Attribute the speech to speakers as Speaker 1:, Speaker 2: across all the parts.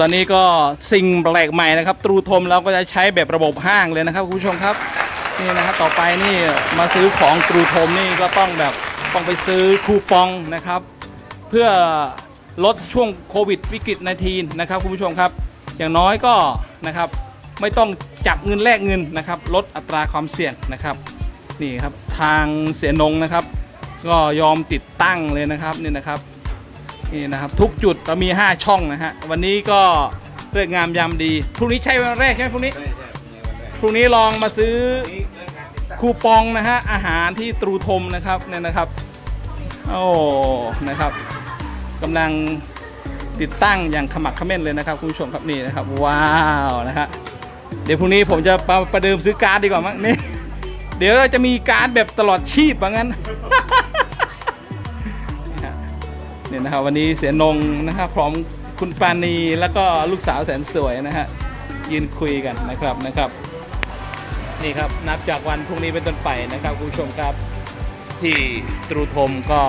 Speaker 1: ตอนนี้ก็สิ่งแปลกใหม่นะครับ ตรูทมเราก็จะใช้แบบระบบห้างเลยนะครับคุณผู้ชมครับนี่นะครับต่อไปนี่มาซื้อของตรูทมนี่ก็ต้องแบบต้องไปซื้อคูปองนะครับ เพื่อลดช่วงโควิดวิกฤตในทีนะครับคุณผู้ชมครับ อย่างน้อยก็นะครับไม่ต้องจับเงินแลกเงินนะครับ ลดอัตราความเสี่ยงนะครับนี่ครับทางเสียนงนะครับ ก็ยอมติดตั้งเลยนะครับนี่นะครับ นี่นะครับทุกจุดเรามี 5 ช่องนะฮะวันนี้ก็เรื่องงามยามดีพรุ่งนี้ใช่วันแรกใช่ไหมพรุ่งนี้พรุ่งนี้ลองมาซื้อคูปองนะฮะอาหารที่ตรูทมนะครับเนี่ยนะครับโอ้นะครับกำลังติดตั้งอย่างขมักเขม้นเลยนะครับคุณผู้ชมครับนี่นะครับ ว้าวนะฮะเดี๋ยวพรุ่งนี้ผมจะประประเดิมซื้อการ์ดดีกว่ามั้งนี่เดี๋ยวจะมีการ์ดแบบตลอดชีพว่างั้น เนี่ยนะครับวันนี้เสียนงนะครับพร้อมคุณปานีแล้วก็ลูกสาวแสนสวยนะฮะยืนคุยกันนะครับนะครับ นี่ครับนับจากวันพรุ่งนี้เป็นต้นไปนะครับคุณผู้ชมครับที่ตรูทมก็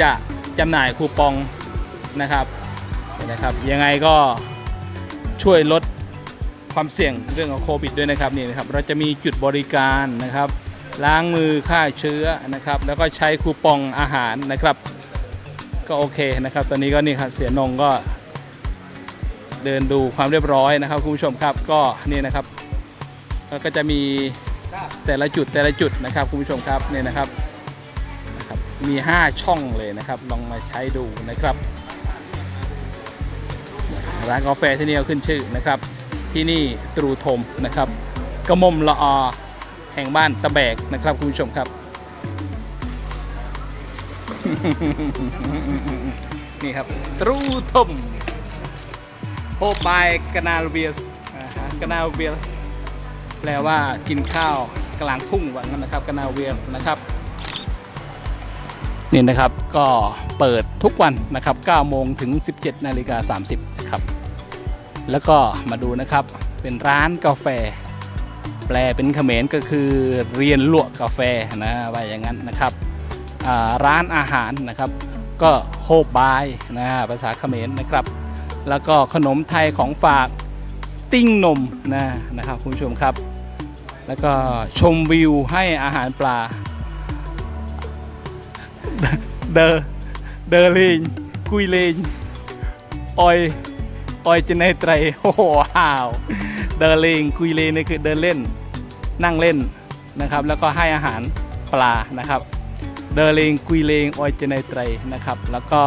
Speaker 1: จะจำหน่ายคูปองนะครับนนะครับยังไงก็ช่วยลดความเสี่ยงเรื่องของโควิดด้วยนะครับนี่นะครับเราจะมีจุดบริการนะครับ ล้างมือฆ่าเชื้อนะครับ แล้วก็ใช้คูปองอาหารนะครับ ก็โอเคนะครับ ตอนนี้ก็นี่ครับเสียนงก็ เดินดูความเรียบร้อยนะครับคุณผู้ชมครับก็นี่นะครับแล้วก็จะมีแต่ละจุดแต่ละจุดนะครับคุณผู้ชมครับเนี่ยนะครับนะครับ มี 5 ช่องเลยนะครับ ลองมาใช้ดูนะครับ ร้านกาแฟที่นี่ขึ้นชื่อนะครับ ที่นี่ตรูทมนะครับ กระมมละอแห่งบ้านตะแบกนะครับคุณผู้ชมครับ นี่ครับ ตรูทมโฮบายกนาลเวียสกนาลเวียแปลว่ากินข้าวกลางทุ่งว่างั้นนะครับกนาลเวียนะครับนี่นะครับก็เปิดทุกวันนะครับ9โมงถึง 17นาฬิกา30นะครับ แล้วก็มาดูนะครับเป็นร้านกาแฟ แปลเป็นเขมรก็คือเรียนลวกกาแฟนะว่าอย่างนั้นนะครับ ร้านอาหารนะครับ ก็โฮบายนะภาษาเขมรนะครับ แล้วก็ขนมไทยของฝากติ้งนมนะนะครับคุณผู้ชมครับ แล้วก็ชมวิวให้อาหารปลา เดอเดอลิงกุยเลงออยออยจะในไตรโอ้โหว้าว เดอลิงกุยเลงนี่คือเดินเล่นนั่งเล่นนะครับ แล้วก็ให้อาหารปลานะครับ เดเลงกุยเลงออยเจนไตรนะครับ แล้วก็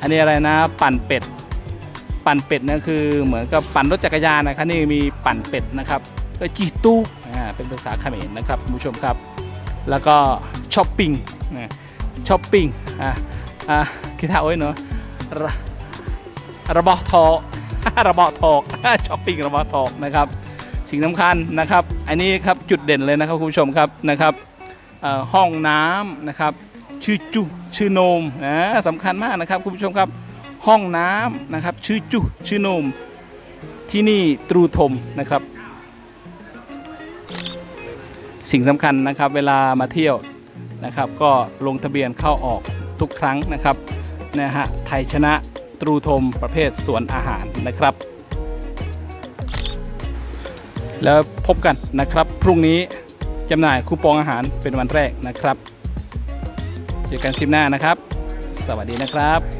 Speaker 1: อันนี้อะไรนะปั่นเป็ด ปั่นเป็ดนั่นคือเหมือนกับปั่นรถจักรยานนะครับนี่มีปั่นเป็ดนะครับก็จีตู้อ่าเป็นภาษาเขมรนะครับคุณผู้ชมครับ แล้วก็ช้อปปิ้งนะช้อปปิ้งอ่าอ่าคิดท่าโอ้ยเนาะระระบอทอระบอทอกช้อปปิ้งระบอทอกนะครับ สิ่งสำคัญนะครับ อันนี้ครับจุดเด่นเลยนะครับคุณผู้ชมครับนะครับ ห้องน้ำนะครับชื่อจุชื่อโนมนะสำคัญมากนะครับคุณผู้ชมครับห้องน้ำนะครับชื่อจุชื่อโนมที่นี่ตรูทมนะครับ สิ่งสำคัญนะครับเวลามาเที่ยวนะครับก็ลงทะเบียนเข้าออกทุกครั้งนะครับนะฮะไทยชนะตรูทมประเภทสวนอาหารนะครับ แล้วพบกันนะครับพรุ่งนี้ จำหน่ายคูปองอาหารเป็นวันแรกนะครับ เจอกันคลิปหน้านะครับ สวัสดีนะครับ